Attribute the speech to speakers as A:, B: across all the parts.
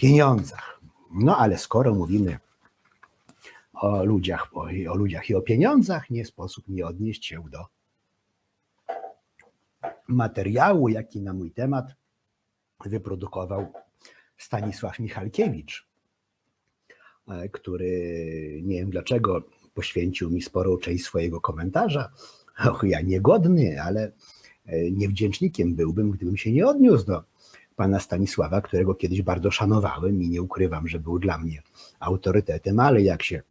A: pieniądzach. No ale skoro mówimy o ludziach, o, o ludziach i o pieniądzach, nie sposób nie odnieść się do materiału, jaki na mój temat wyprodukował Stanisław Michalkiewicz, e, który nie wiem dlaczego poświęcił mi sporą część swojego komentarza. Och, ja niegodny, ale e, niewdzięcznikiem byłbym, gdybym się nie odniósł do pana Stanisława, którego kiedyś bardzo szanowałem i nie ukrywam, że był dla mnie autorytetem, ale jak się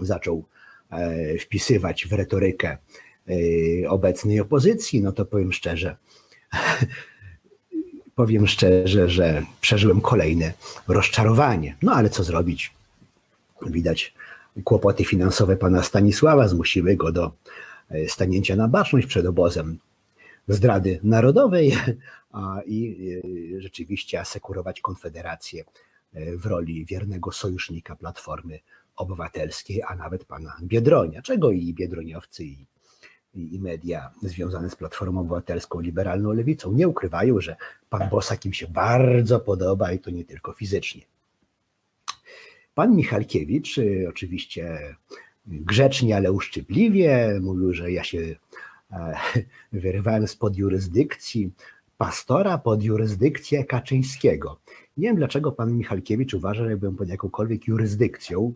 A: zaczął e, wpisywać w retorykę e, obecnej opozycji, no to powiem szczerze, powiem szczerze, że przeżyłem kolejne rozczarowanie. No ale co zrobić? Widać, kłopoty finansowe pana Stanisława zmusiły go do e, stanięcia na baczność przed obozem zdrady narodowej a, i e, rzeczywiście asekurować Konfederację e, w roli wiernego sojusznika Platformy Obywatelskiej, a nawet pana Biedronia, czego i biedroniowcy i, i media związane z Platformą Obywatelską, liberalną lewicą nie ukrywają, że pan Bosak im się bardzo podoba i to nie tylko fizycznie. Pan Michalkiewicz, y, oczywiście grzecznie, ale uszczypliwie, mówił, że ja się e, wyrywałem spod jurysdykcji pastora pod jurysdykcję Kaczyńskiego. Nie wiem, dlaczego pan Michalkiewicz uważa, że byłem pod jakąkolwiek jurysdykcją.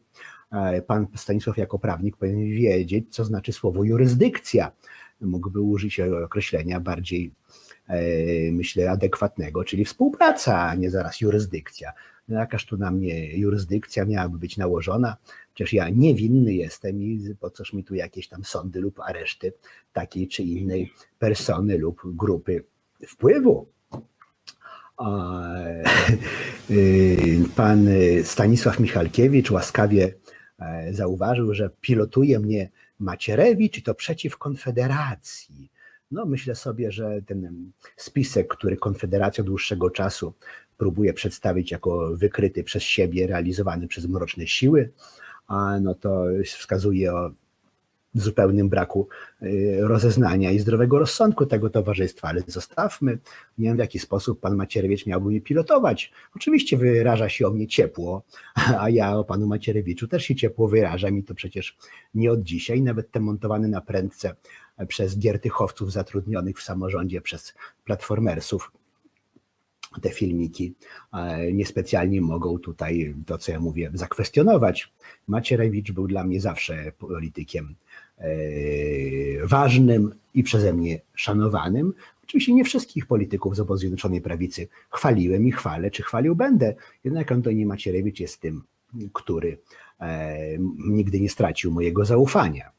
A: E, Pan Stanisław jako prawnik powinien wiedzieć, co znaczy słowo jurysdykcja. Mógłby użyć określenia bardziej, e, myślę, adekwatnego, czyli współpraca, a nie zaraz jurysdykcja. No jakaż tu na mnie jurysdykcja miałaby być nałożona? Przecież ja niewinny jestem i po coż mi tu jakieś tam sądy lub areszty takiej czy innej persony lub grupy wpływu. Y, Pan Stanisław Michalkiewicz łaskawie e, zauważył, że pilotuje mnie Macierewicz i to przeciw Konfederacji. No, myślę sobie, że ten spisek, który Konfederacja dłuższego czasu próbuje przedstawić jako wykryty przez siebie, realizowany przez mroczne siły, no to wskazuje o zupełnym braku y, rozeznania i zdrowego rozsądku tego towarzystwa, ale zostawmy. Nie wiem, w jaki sposób pan Macierewicz miałby mnie pilotować. Oczywiście wyraża się o mnie ciepło, a ja o panu Macierewiczu też się ciepło wyrażam i to przecież nie od dzisiaj. Nawet te montowane na prędce przez giertychowców zatrudnionych w samorządzie przez platformersów te filmiki e, niespecjalnie mogą tutaj to, co ja mówię, zakwestionować. Macierewicz był dla mnie zawsze politykiem e, ważnym i przeze mnie szanowanym. Oczywiście nie wszystkich polityków z obozu Zjednoczonej Prawicy chwaliłem i chwalę, czy chwalił będę. Jednak Antoni Macierewicz jest tym, który e, nigdy nie stracił mojego zaufania.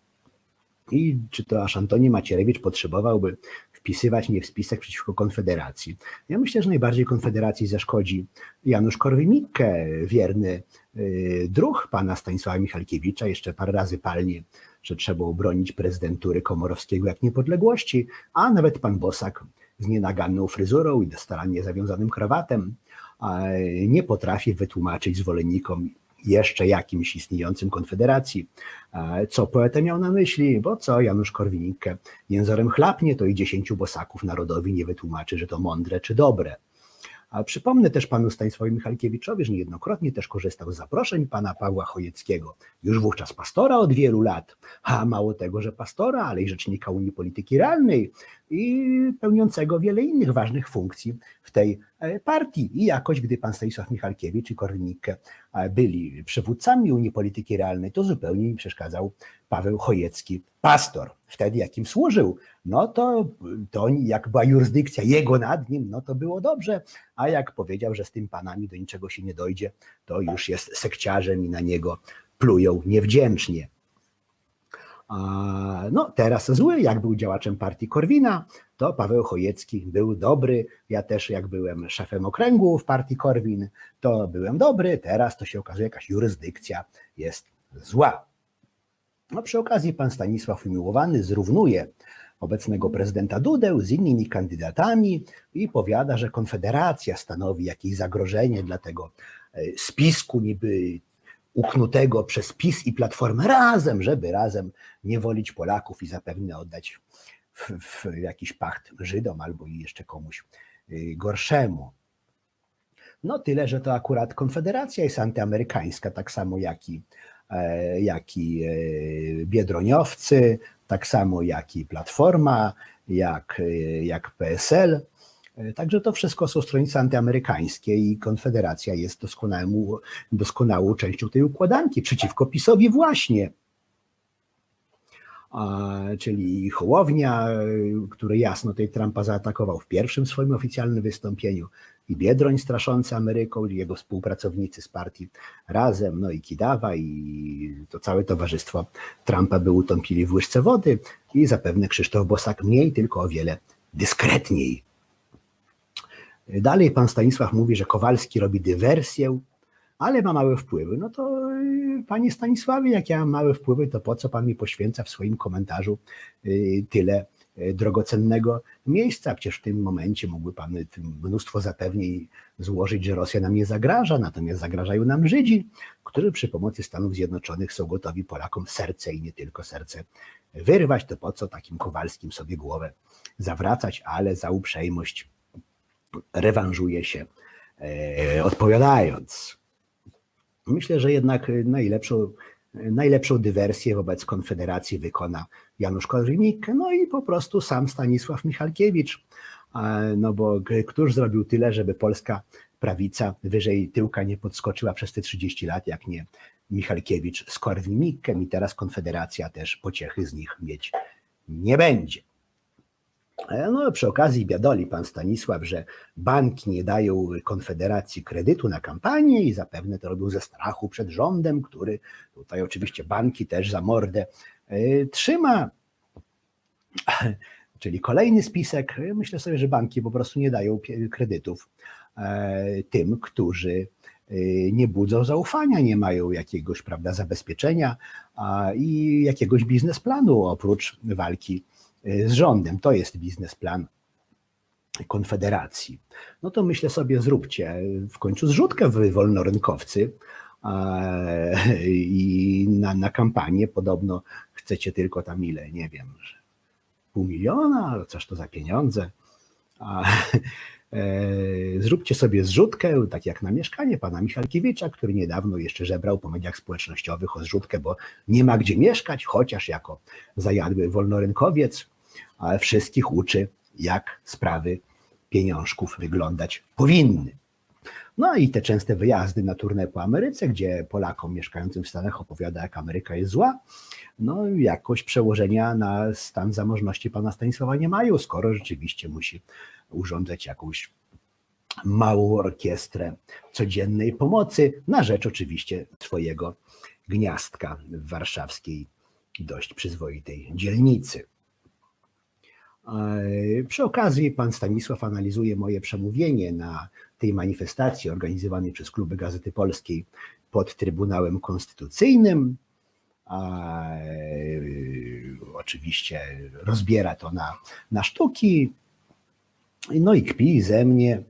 A: I czy to aż Antoni Macierewicz potrzebowałby wpisywać nie w spisek przeciwko Konfederacji? Ja myślę, że najbardziej Konfederacji zaszkodzi Janusz Korwin-Mikke, wierny y, druh pana Stanisława Michalkiewicza, jeszcze parę razy palnie, że trzeba obronić prezydentury Komorowskiego jak niepodległości, a nawet pan Bosak z nienaganną fryzurą i starannie zawiązanym krawatem nie potrafi wytłumaczyć zwolennikom jeszcze jakimś istniejącym konfederacji. E, Co poeta miał na myśli? Bo co Janusz Korwin-Mikke jęzorem chlapnie, to i dziesięciu bosaków narodowi nie wytłumaczy, że to mądre czy dobre. A przypomnę też panu Stanisławowi Michalkiewiczowi, że niejednokrotnie też korzystał z zaproszeń pana Pawła Chojeckiego, już wówczas pastora od wielu lat, a mało tego, że pastora, ale i rzecznika Unii Polityki Realnej i pełniącego wiele innych ważnych funkcji w tej e, partii. I jakoś, gdy pan Stanisław Michalkiewicz i Korwin-Mikke e, byli przywódcami Unii Polityki Realnej, to zupełnie mi przeszkadzał Paweł Chojecki, pastor. Wtedy jakim służył, no to, to jak była jurysdykcja jego nad nim, no to było dobrze, a jak powiedział, że z tym panami do niczego się nie dojdzie, to już jest sekciarzem i na niego plują niewdzięcznie. No, teraz zły, jak był działaczem partii Korwina, to Paweł Chojecki był dobry. Ja też, jak byłem szefem okręgu w partii Korwin, to byłem dobry. Teraz to się okazuje, jakaś jurysdykcja jest zła. No, przy okazji pan Stanisław Umiłowany zrównuje obecnego prezydenta Dudę z innymi kandydatami i powiada, że Konfederacja stanowi jakieś zagrożenie dla tego e, spisku niby uknutego przez PiS i Platformę razem, żeby razem nie wolić Polaków i zapewne oddać w, w jakiś pacht Żydom albo i jeszcze komuś y, gorszemu. No tyle, że to akurat Konfederacja jest antyamerykańska, tak samo jak i, e, jak i e, Biedroniowcy, tak samo jak i Platforma, jak, e, jak PSL. Także to wszystko są stronnice antyamerykańskie i Konfederacja jest doskonałą, częścią tej układanki przeciwko PiSowi właśnie. A, czyli Hołownia, który jasno tej Trumpa zaatakował w pierwszym swoim oficjalnym wystąpieniu, i Biedroń straszący Ameryką, jego współpracownicy z partii Razem, no i Kidawa i to całe towarzystwo Trumpa by utąpili w łyżce wody i zapewne Krzysztof Bosak mniej, tylko o wiele dyskretniej. Dalej pan Stanisław mówi, że Kowalski robi dywersję, ale ma małe wpływy. No to y, panie Stanisławie, jak ja mam małe wpływy, to po co pan mi poświęca w swoim komentarzu y, tyle y, drogocennego miejsca? Przecież w tym momencie mógłby pan mnóstwo zapewnień złożyć, że Rosja nam nie zagraża, natomiast zagrażają nam Żydzi, którzy przy pomocy Stanów Zjednoczonych są gotowi Polakom serce i nie tylko serce wyrwać. To po co takim Kowalskim sobie głowę zawracać, ale za uprzejmość rewanżuje się e, odpowiadając. Myślę, że jednak najlepszą, najlepszą dywersję wobec Konfederacji wykona Janusz Korwin-Mikke, no i po prostu sam Stanisław Michalkiewicz. No bo któż zrobił tyle, żeby polska prawica wyżej tyłka nie podskoczyła przez te 30 lat, jak nie Michalkiewicz z Korwin-Mikkem i teraz Konfederacja też pociechy z nich mieć nie będzie. E, No, przy okazji biadoli pan Stanisław, że banki nie dają Konfederacji kredytu na kampanię i zapewne to robił ze strachu przed rządem, który tutaj oczywiście banki też za mordę e, trzyma. Czyli kolejny spisek. Myślę sobie, że banki po prostu nie dają kredytów e, tym, którzy e, nie budzą zaufania, nie mają jakiegoś prawda, zabezpieczenia i jakiegoś biznesplanu oprócz walki e, z rządem. To jest biznesplan Konfederacji. No to myślę sobie, zróbcie w końcu zrzutkę w wolnorynkowcy i na, na kampanię podobno chcecie tylko tam ile, nie wiem, pół miliona, coś to za pieniądze. A, e, zróbcie sobie zrzutkę, tak jak na mieszkanie pana Michalkiewicza, który niedawno jeszcze żebrał po mediach społecznościowych o zrzutkę, bo nie ma gdzie mieszkać, chociaż jako zajadły wolnorynkowiec, ale wszystkich uczy, jak sprawy pieniążków wyglądać powinny. No i te częste wyjazdy na turnę po Ameryce, gdzie Polakom mieszkającym w Stanach opowiada, jak Ameryka jest zła, no jakoś przełożenia na stan zamożności pana Stanisława nie mają, skoro rzeczywiście musi urządzać jakąś małą orkiestrę codziennej pomocy, na rzecz oczywiście swojego gniazdka w warszawskiej dość przyzwoitej dzielnicy. E, Przy okazji pan Stanisław analizuje moje przemówienie na tej manifestacji organizowanej przez kluby Gazety Polskiej pod Trybunałem Konstytucyjnym. E, oczywiście rozbiera to na, na sztuki. No i kpi ze mnie,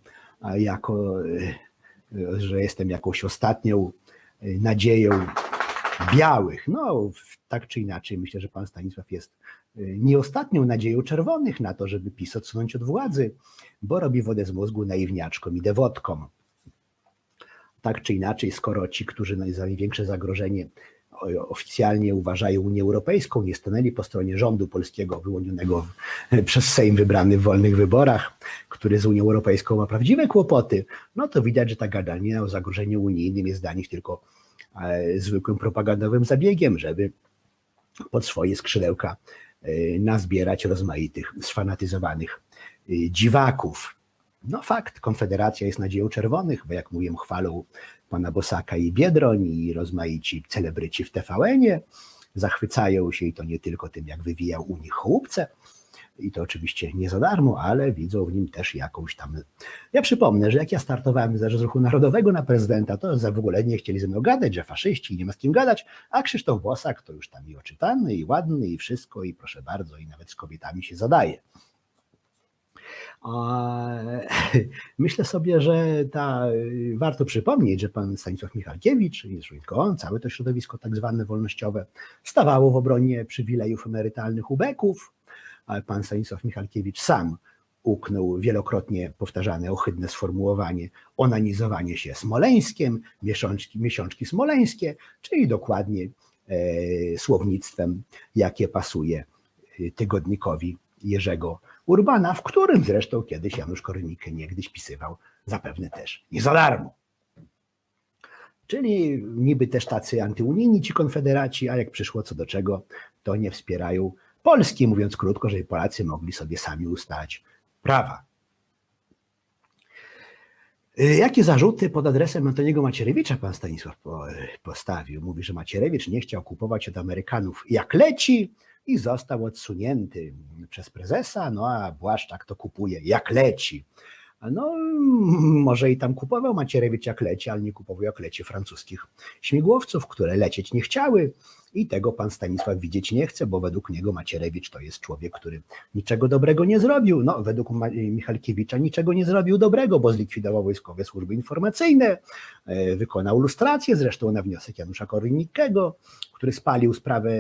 A: jako, e, że jestem jakąś ostatnią nadzieją białych. No, tak czy inaczej, myślę, że pan Stanisław jest y, nie ostatnią nadzieją czerwonych na to, żeby PiS odsunąć od władzy, bo robi wodę z mózgu naiwniaczkom i dewotkom. Tak czy inaczej, skoro ci, którzy za największe zagrożenie oficjalnie uważają Unię Europejską, nie stanęli po stronie rządu polskiego wyłonionego przez Sejm wybrany w wolnych wyborach, który z Unią Europejską ma prawdziwe kłopoty, no to widać, że ta gadanie o zagrożeniu unijnym jest dla nich tylko e, zwykłym propagandowym zabiegiem, żeby pod swoje skrzydełka nazbierać rozmaitych sfanatyzowanych e, dziwaków. No fakt, Konfederacja jest nadzieją czerwonych, bo jak mówię, chwalą pana Bosaka i Biedroń i rozmaici celebryci w TVN-ie, zachwycają się i to nie tylko tym, jak wywijał u nich chłopce, i to oczywiście nie za darmo, ale widzą w nim też jakąś tam. Ja przypomnę, że jak ja startowałem z Ruchu Narodowego na prezydenta, to w ogóle nie chcieli ze mną gadać, że faszyści nie ma z kim gadać, a Krzysztof Bosak to już tam i oczytany, i ładny, i wszystko, i proszę bardzo, i nawet z kobietami się zadaje. Myślę sobie, że ta, warto przypomnieć, że pan Stanisław Michalkiewicz, zresztą tylko on, całe to środowisko tak zwane wolnościowe, stawało w obronie przywilejów emerytalnych ubeków, pan Stanisław Michalkiewicz sam uknął wielokrotnie powtarzane ohydne sformułowanie onanizowanie się smoleńskiem, miesiączki, miesiączki smoleńskie, czyli dokładnie e, słownictwem, jakie pasuje e, tygodnikowi Jerzego Urbana, w którym zresztą kiedyś Janusz Korwin-Mikke niegdyś pisywał, zapewne też nie za darmo. Czyli niby też tacy antyunijni ci konfederaci, a jak przyszło co do czego, to nie wspierają Polski, mówiąc krótko, żeby Polacy mogli sobie sami ustalać prawa. Y, Jakie zarzuty pod adresem Antoniego Macierewicza pan Stanisław po- postawił? Mówi, że Macierewicz nie chciał kupować od Amerykanów jak leci i został odsunięty przez prezesa, no a Błaszczak to kupuje jak leci. No, może i tam kupował Macierewicz jak leci, ale nie kupował jak leci francuskich śmigłowców, które lecieć nie chciały i tego pan Stanisław widzieć nie chce, bo według niego Macierewicz to jest człowiek, który niczego dobrego nie zrobił. No, według Michalkiewicza niczego nie zrobił dobrego, bo zlikwidował wojskowe służby informacyjne, e, wykonał lustrację, zresztą na wniosek Janusza Korwin-Mikkego, który spalił sprawę,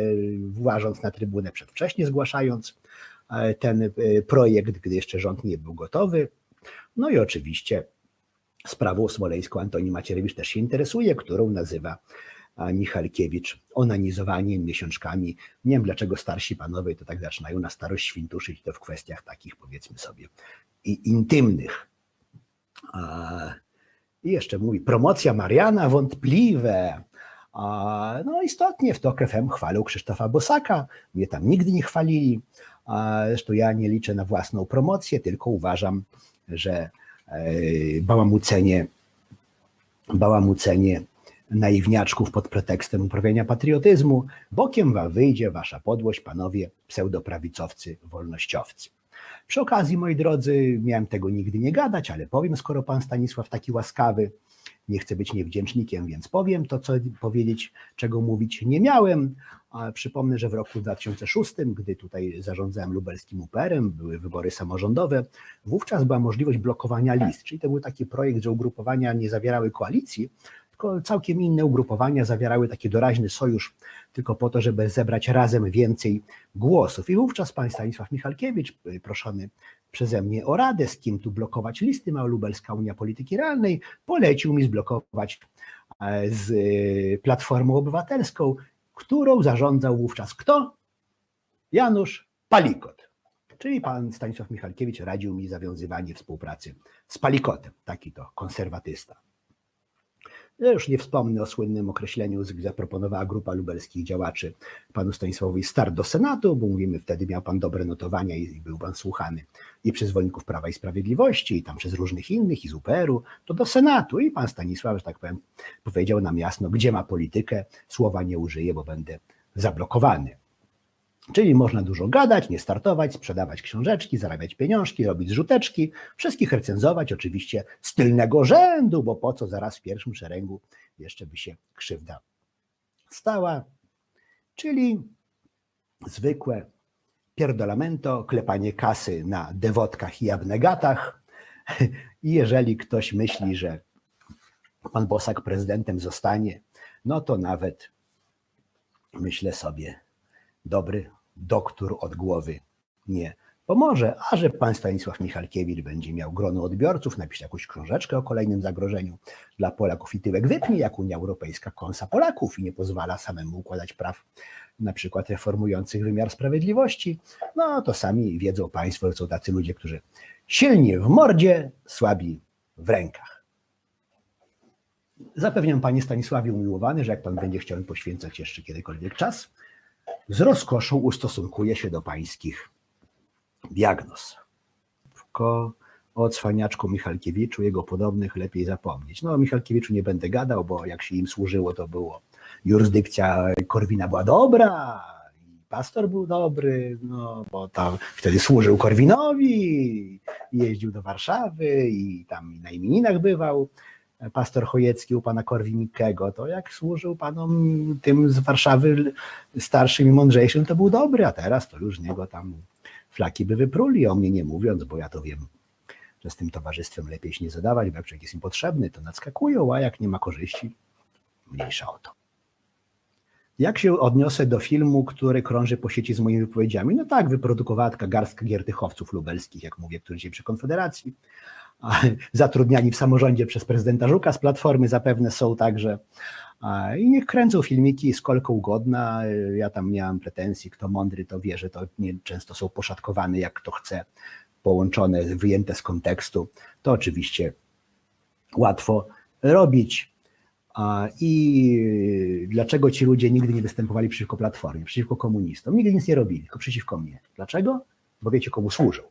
A: włażąc na trybunę przedwcześnie, zgłaszając e, ten e, projekt, gdy jeszcze rząd nie był gotowy. No i oczywiście sprawą smoleńską Antoni Macierewicz też się interesuje, którą nazywa Michalkiewicz onanizowaniem, miesiączkami. Nie wiem dlaczego starsi panowie to tak zaczynają na starość świntuszyć to w kwestiach takich powiedzmy sobie i intymnych. I jeszcze mówi, promocja Mariana wątpliwe. No istotnie w TOK FM chwalą Krzysztofa Bosaka, mnie tam nigdy nie chwalili. Zresztą ja nie liczę na własną promocję, tylko uważam, że e, bałamucenie, bałamucenie naiwniaczków pod pretekstem uprawiania patriotyzmu, bokiem wam wyjdzie wasza podłość, panowie pseudoprawicowcy, wolnościowcy. Przy okazji, moi drodzy, miałem tego nigdy nie gadać, ale powiem, skoro pan Stanisław taki łaskawy, nie chcę być niewdzięcznikiem, więc powiem to, co powiedzieć, czego mówić nie miałem. Przypomnę, że w roku 2006, gdy tutaj zarządzałem lubelskim UPR-em, były wybory samorządowe, wówczas była możliwość blokowania list, czyli to był taki projekt, że ugrupowania nie zawierały koalicji, tylko całkiem inne ugrupowania zawierały taki doraźny sojusz tylko po to, żeby zebrać razem więcej głosów. I wówczas pan Stanisław Michalkiewicz, y, proszony przeze mnie o radę, z kim tu blokować listy Małolubelska Unia Polityki Realnej, polecił mi zblokować e, z y, Platformą Obywatelską, którą zarządzał wówczas kto? Janusz Palikot. Czyli pan Stanisław Michalkiewicz radził mi zawiązywanie współpracy z Palikotem, taki to konserwatysta. Ja już nie wspomnę o słynnym określeniu, z- zaproponowała grupa lubelskich działaczy panu Stanisławowi start do Senatu, bo mówimy, wtedy miał pan dobre notowania i, był pan słuchany i przez zwolenników Prawa i Sprawiedliwości, i tam przez różnych innych, i z UPR-u, to do Senatu. I pan Stanisław, że tak powiem, powiedział nam jasno, gdzie ma politykę, słowa nie użyję, bo będę zablokowany. Czyli można dużo gadać, nie startować, sprzedawać książeczki, zarabiać pieniążki, robić zrzuteczki, wszystkich recenzować oczywiście z tylnego rzędu, bo po co zaraz w pierwszym szeregu jeszcze by się krzywda stała. Czyli zwykłe pierdolamento, klepanie kasy na dewotkach i abnegatach. I jeżeli ktoś myśli, że pan Bosak prezydentem zostanie, no to nawet myślę sobie, dobry doktor od głowy nie pomoże, a że pan Stanisław Michalkiewicz będzie miał grono odbiorców, napisze jakąś książeczkę o kolejnym zagrożeniu dla Polaków i tyłek wypnie, jak Unia Europejska kąsa Polaków i nie pozwala samemu układać praw, na przykład reformujących wymiar sprawiedliwości, no to sami wiedzą państwo, że są tacy ludzie, którzy silni w mordzie, słabi w rękach. Zapewniam panie Stanisławie umiłowany, że jak pan będzie chciał poświęcać jeszcze kiedykolwiek czas, z rozkoszą ustosunkuję się do pańskich diagnoz. O cwaniaczku Michalkiewiczu, jego podobnych lepiej zapomnieć. No o Michalkiewiczu nie będę gadał, bo jak się im służyło, to było jurysdykcja Korwina była dobra, pastor był dobry, no bo tam wtedy służył Korwinowi, jeździł do Warszawy i tam na imieninach bywał pastor Chojecki u pana Korwin-Mikkego, to jak służył panom tym z Warszawy starszym i mądrzejszym, to był dobry, a teraz to już niego tam flaki by wypruli, o mnie nie mówiąc, bo ja to wiem, że z tym towarzystwem lepiej się nie zadawać, bo jak jest im potrzebny, to nadskakują, a jak nie ma korzyści, mniejsza o to. Jak się odniosę do filmu, który krąży po sieci z moimi wypowiedziami? No tak, wyprodukowała taka garstka giertychowców lubelskich, jak mówię, którzy dzisiaj przy Konfederacji, zatrudniani w samorządzie przez prezydenta Żuka z Platformy zapewne są także. I niech kręcą filmiki z kolką ugodna. Ja tam mam pretensji, kto mądry to wie, że to nie często są poszatkowane jak kto chce, połączone, wyjęte z kontekstu. To oczywiście łatwo robić. I dlaczego ci ludzie nigdy nie występowali przeciwko Platformie, przeciwko komunistom? Nigdy nic nie robili, tylko przeciwko mnie. Dlaczego? Bo wiecie, komu służą.